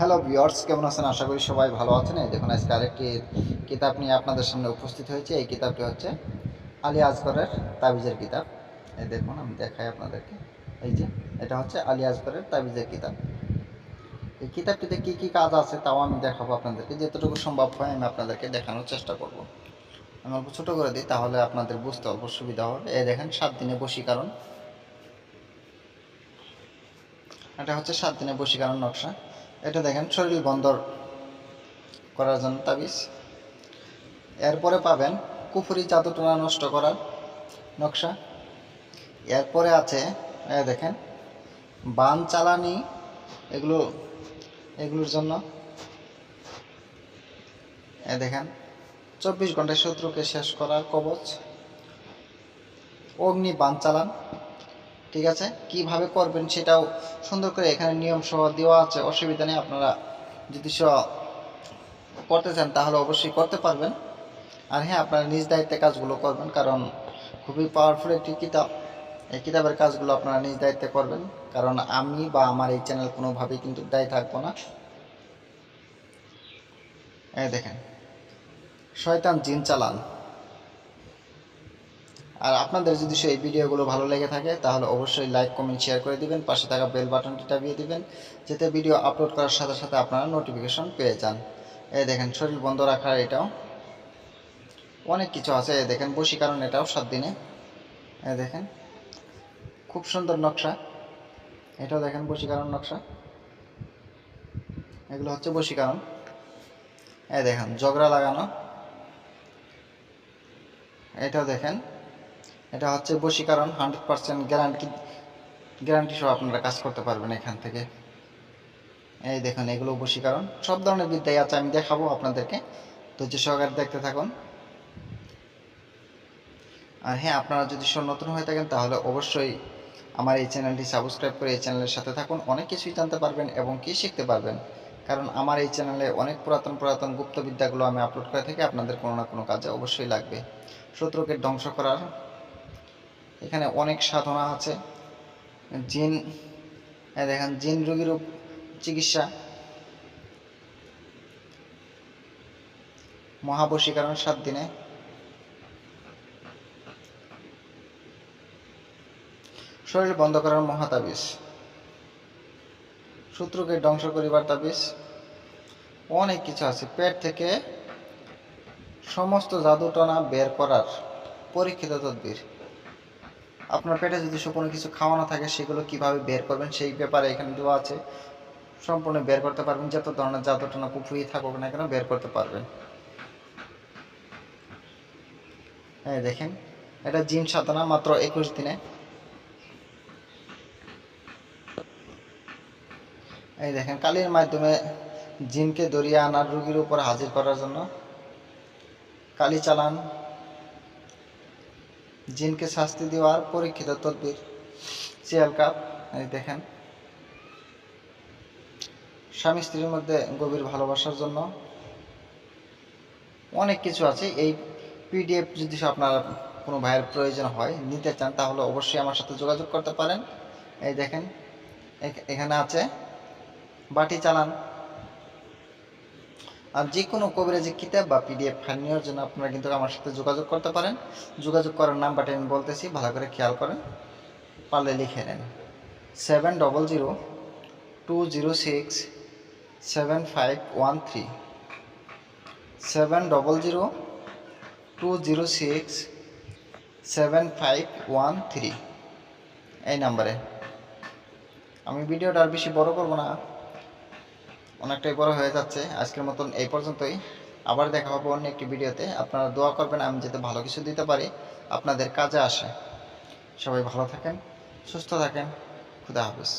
Hello viewers কেমন আছেন? আশা করি সবাই ভালো আছেন। এই দেখুন, আজকে আরেকটি কিতাব নিয়ে আপনাদের সামনে উপস্থিত হয়েছে। এই কিতাবটি হচ্ছে আলী আজগরের তাবিজের কিতাব। এই দেখুন, আমি দেখাই আপনাদেরকে। এই যে, এটা হচ্ছে আলী আজগরের তাবিজের কিতাব। এই কিতাবটিতে কী কী কাজ আছে তাও আমি দেখাবো আপনাদেরকে। যতটুকু সম্ভব হয় আমি আপনাদেরকে দেখানোর চেষ্টা করব। আমি অল্প ছোটো করে দিই, তাহলে আপনাদের বুঝতে অল্প সুবিধা হবে। এই দেখেন, সাত দিনে বসি কারণ এটা হচ্ছে সাত দিনে বসি বশীকরণ নকশা। এটা দেখেন, শরীর বন্দর করার জন্য তাবিজ। এরপরে পাবেন কুফুরি জাদুটোনা নষ্ট করার নকশা। এরপরে আছে দেখেন, বান চালানি, এগুলো, এগুলোর জন্য। দেখেন, চব্বিশ ঘন্টায় শত্রুকে শেষ করার কবচ। অগ্নি বান চালান। ঠিক আছে? কীভাবে করবেন সেটাও সুন্দর করে এখানে নিয়ম সহ দেওয়া আছে। অসুবিধা নেই, আপনারা যদি করতে চান তাহলে অবশ্যই করতে পারবেন। আর হ্যাঁ আপনারা নিজ দায়িত্বে কাজগুলো করবেন, কারণ খুবই পাওয়ারফুল একটি কিতাব। এই কিতাবের কাজগুলো আপনারা নিজ দায়িত্বে করবেন, কারণ আমি বা আমার এই চ্যানেল কোনোভাবেই কিন্তু দায়ী থাকব না। এই দেখেন, শয়তান জিন চালান। আর আপনাদের যদি সেই ভিডিওগুলো ভালো লেগে থাকে, তাহলে অবশ্যই লাইক কমেন্ট শেয়ার করে দিবেন, পাশে থাকা বেল বাটনটি টাবিয়ে দিবেন, যাতে ভিডিও আপলোড করার সাথে সাথে আপনারা নোটিফিকেশন পেয়ে যান। এই দেখেন, শরীর বন্ধ রাখার এটাও অনেক কিছু আছে। এই দেখেন, বশীকরণ এটাও সাত দিনে। এই দেখেন, খুব সুন্দর নকশা। এটাও দেখেন, বশীকরণ নকশা। এগুলো হচ্ছে বশীকরণ। এই দেখেন জগড়া লাগানো। এটাও দেখেন এটা হচ্ছে বশীকরণ হান্ড্রেড পার্সেন্ট গ্যারান্টি গ্যারান্টি সহ আপনারা কাজ করতে পারবেন এখান থেকে। এই দেখুন, এগুলো বশীকরণ। সব ধরনের বিদ্যাই আছে, আমি দেখাবো আপনাদেরকে। ধৈর্য সহকারে দেখতে থাকুন। আর হ্যাঁ আপনারা যদি নতুন হয়ে থাকেন, তাহলে অবশ্যই আমার এই চ্যানেলটি সাবস্ক্রাইব করে এই চ্যানেলের সাথে থাকুন। অনেক কিছুই জানতে পারবেন এবং কি শিখতে পারবেন। কারণ আমার এই চ্যানেলে অনেক পুরাতন পুরাতন গুপ্তবিদ্যাগুলো আমি আপলোড করে থাকি, আপনাদের কোনো না কোনো কাজে অবশ্যই লাগবে। শত্রুকে ধ্বংস করার এখানে অনেক সাধনা আছে। জিন দেখেন, জিন রোগীর চিকিৎসা। মহাবশীকরণ সাত দিনে। শরীর বন্ধ করার মহাতাবিজ শত্রুকে ধ্বংস করিবার তাবিজ। অনেক কিছু আছে। পেট থেকে সমস্ত জাদুটনা বের করার পরীক্ষিত তদবির। আপনার পেটে যদি কোনো কিছু খাওয়ানো থাকে, সেগুলো কীভাবে বের করবেন সেই ব্যাপারে এখানে দেওয়া আছে। সম্পূর্ণ বের করতে পারবেন, যত ধরনের জাদুটনা কুফুরি থাকুক না কেন, বের করতে পারবেন। হ্যাঁ দেখেন, এটা জিম সাধনা মাত্র একুশ দিনে। এই দেখেন, কালির মাধ্যমে জিনকে দরিয়ে আনার রুগীর উপর হাজির করার জন্য কালি চালান জিনকে শাস্তি দেওয়ার পরীক্ষিত তদবির। চেয়াল কাপ দেখেন। স্বামী স্ত্রীর মধ্যে গভীর ভালোবাসার জন্য অনেক কিছু আছে। এই পিডিএফ যদি আপনার কোনো ভাইয়ের প্রয়োজন হয়, নিতে চান, তাহলে অবশ্যই আমার সাথে যোগাযোগ করতে পারেন। এই দেখেন এখানে আছে, বাটি চালান। আর যে কোনো কবিরাজি কিতাব বা পিডিএফ ফাইল নেওয়ার জন্য আপনারা কিন্তু আমার সাথে যোগাযোগ করতে পারেন। যোগাযোগ করার নাম্বারটা আমি বলতেছি, ভালো করে খেয়াল করেন, পারলে লিখে নেন। Seven double zero two zero six seven five one three seven double zero two zero six seven five one three এই নাম্বারে। আমি ভিডিওটা আর বেশি বড় করব না। অনেকটাই বড় হয়ে যাচ্ছে। আজকের মতন এই পর্যন্তই। আবার দেখা হবে অন্য একটি ভিডিওতে। আপনারা দোয়া করবেন আমি যাতে ভালো কিছু দিতে পারি। আপনাদের কাজে আসে। সবাই ভালো থাকেন, সুস্থ থাকেন। খুদা হাফেজ।